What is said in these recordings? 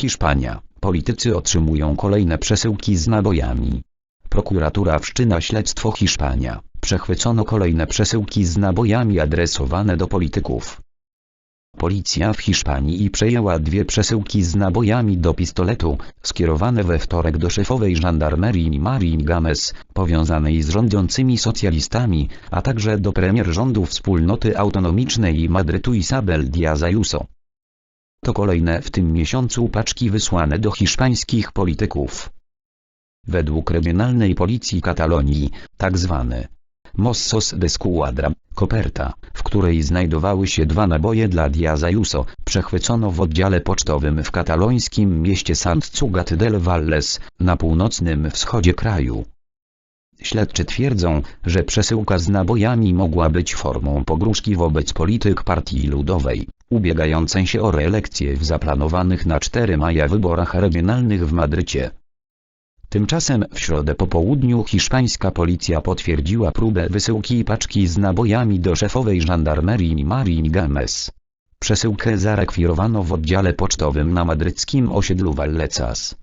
Hiszpania. Politycy otrzymują kolejne przesyłki z nabojami. Prokuratura wszczyna śledztwo Hiszpania. Przechwycono kolejne przesyłki z nabojami adresowane do polityków. Policja w Hiszpanii przejęła dwie przesyłki z nabojami do pistoletu, skierowane we wtorek do szefowej żandarmerii Marii Games, powiązanej z rządzącymi socjalistami, a także do premier rządu Wspólnoty Autonomicznej Madrytu Isabel Díaz Ayuso. To kolejne w tym miesiącu paczki wysłane do hiszpańskich polityków. Według regionalnej policji Katalonii, tak zwany Mossos de Squadra, koperta, w której znajdowały się dwa naboje dla Díaz Ayuso, przechwycono w oddziale pocztowym w katalońskim mieście Sant Cugat del Valles, na północnym wschodzie kraju. Śledczy twierdzą, że przesyłka z nabojami mogła być formą pogróżki wobec polityk Partii Ludowej, ubiegającej się o reelekcję w zaplanowanych na 4 maja wyborach regionalnych w Madrycie. Tymczasem w środę po południu hiszpańska policja potwierdziła próbę wysyłki paczki z nabojami do szefowej żandarmerii Marii Games. Przesyłkę zarekwirowano w oddziale pocztowym na madryckim osiedlu Vallecas.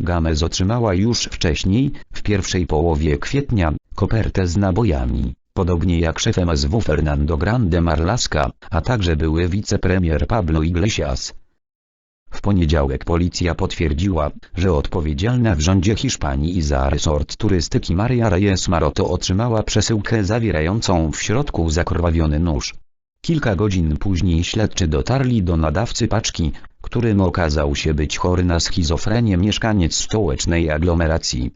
Games otrzymała już wcześniej, w pierwszej połowie kwietnia, kopertę z nabojami, podobnie jak szef MSW Fernando Grande Marlaska, a także były wicepremier Pablo Iglesias. W poniedziałek policja potwierdziła, że odpowiedzialna w rządzie Hiszpanii za resort turystyki Maria Reyes Maroto otrzymała przesyłkę zawierającą w środku zakrwawiony nóż. Kilka godzin później śledczy dotarli do nadawcy paczki, którym okazał się być chory na schizofrenię mieszkaniec stołecznej aglomeracji.